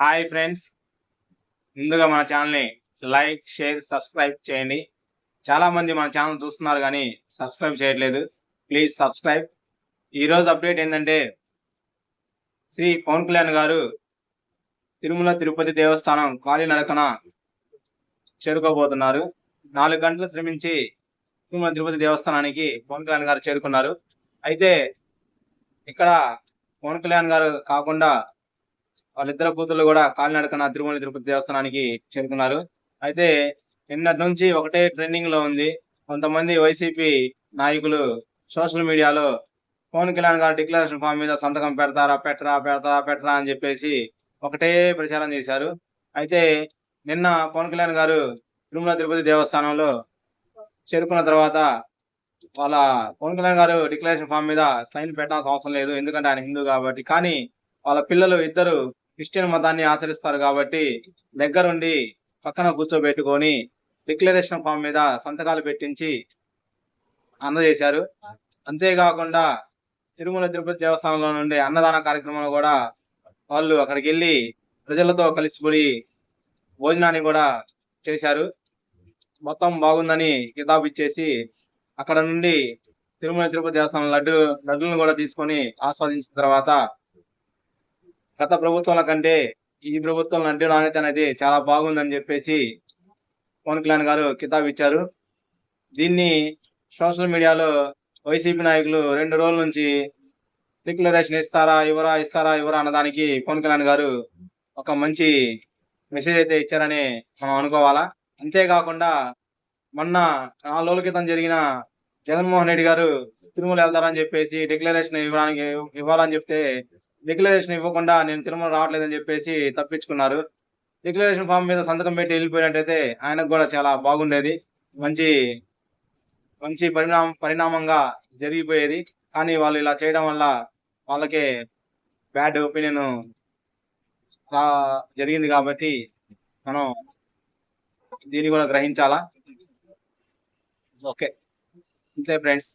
Hi friends. ముందుగా మన ఛానల్ని లైక్ షేర్ సబ్స్క్రైబ్ చేయండి. చాలామంది మన ఛానల్ చూస్తున్నారు కానీ సబ్స్క్రైబ్ చేయట్లేదు. Please subscribe. ఈరోజు అప్డేట్ ఏంటంటే శ్రీ పవన్ కళ్యాణ్ గారు తిరుమల తిరుపతి దేవస్థానం కాలినడకన చేరుకోబోతున్నారు. నాలుగు గంటలు శ్రమించి తిరుమల తిరుపతి దేవస్థానానికి పవన్ కళ్యాణ్ గారు చేరుకున్నారు. అయితే ఇక్కడ పవన్ కళ్యాణ్ గారు కాకుండా వాళ్ళిద్దరు కూతుళ్ళు కూడా కాలినడకన తిరుమల తిరుపతి దేవస్థానానికి చేరుకున్నారు. అయితే నిన్నటి నుంచి ఒకటే ట్రెండింగ్లో ఉంది. కొంతమంది వైసీపీ నాయకులు సోషల్ మీడియాలో పవన్ కళ్యాణ్ గారు డిక్లరేషన్ ఫామ్ మీద సంతకం పెడతారా పెట్టరా పెడతారా పెట్టరా అని చెప్పేసి ఒకటే ప్రచారం చేశారు. అయితే నిన్న పవన్ కళ్యాణ్ గారు తిరుమల తిరుపతి దేవస్థానంలో చేరుకున్న తర్వాత వాళ్ళ పవన్ కళ్యాణ్ గారు డిక్లరేషన్ ఫామ్ మీద సైన్ పెట్టాల్సిన అవసరం లేదు. ఎందుకంటే ఆయన హిందూ కాబట్టి. కానీ వాళ్ళ పిల్లలు ఇద్దరు క్రిస్టియన్ మతాన్ని ఆచరిస్తారు కాబట్టి దగ్గరుండి పక్కన కూర్చోబెట్టుకొని డిక్లరేషన్ ఫామ్ మీద సంతకాలు పెట్టించి అందజేశారు. అంతేకాకుండా తిరుమల తిరుపతి దేవస్థానంలో నుండి అన్నదాన కార్యక్రమాలు కూడా వాళ్ళు అక్కడికి వెళ్ళి ప్రజలతో కలిసిపోయి భోజనాన్ని కూడా చేశారు. మొత్తం బాగుందని కితాబు ఇచ్చేసి అక్కడ నుండి తిరుమల తిరుపతి దేవస్థానం లడ్డు లడ్డులను కూడా తీసుకొని ఆస్వాదించిన తర్వాత గత ప్రభుత్వాల కంటే ఈ ప్రభుత్వం లడ్డు నాణ్యత అనేది చాలా బాగుందని చెప్పేసి పవన్ కళ్యాణ్ గారు కితాబు ఇచ్చారు. దీన్ని సోషల్ మీడియాలో వైసీపీ నాయకులు రెండు రోజుల నుంచి డిక్లరేషన్ ఇస్తారా ఇవ్వరా ఇస్తారా ఇవ్వరా అన్నదానికి పవన్ కళ్యాణ్ గారు ఒక మంచి మెసేజ్ అయితే ఇచ్చారని మనం అనుకోవాలా? అంతేకాకుండా మొన్న నాలుగు రోజుల క్రితం జరిగిన జగన్మోహన్ రెడ్డి గారు తిరుమల వెళ్తారని చెప్పేసి డిక్లరేషన్ ఇవ్వడానికి ఇవ్వాలని చెప్తే డిక్లరేషన్ ఇవ్వకుండా నేను తిరుమల రావట్లేదని చెప్పేసి తప్పించుకున్నారు. డిక్లరేషన్ ఫామ్ మీద సంతకం పెట్టి వెళ్ళిపోయినట్టయితే ఆయనకు కూడా చాలా బాగుండేది. మంచి మంచి పరిణామం పరిణామంగా జరిగిపోయేది. కానీ వాళ్ళు ఇలా చేయడం వల్ల వాళ్ళకే బ్యాడ్ ఒపీనియన్ జరిగింది కాబట్టి మనం దీన్ని కూడా గ్రహించాలా? ఓకే. అంతే ఫ్రెండ్స్.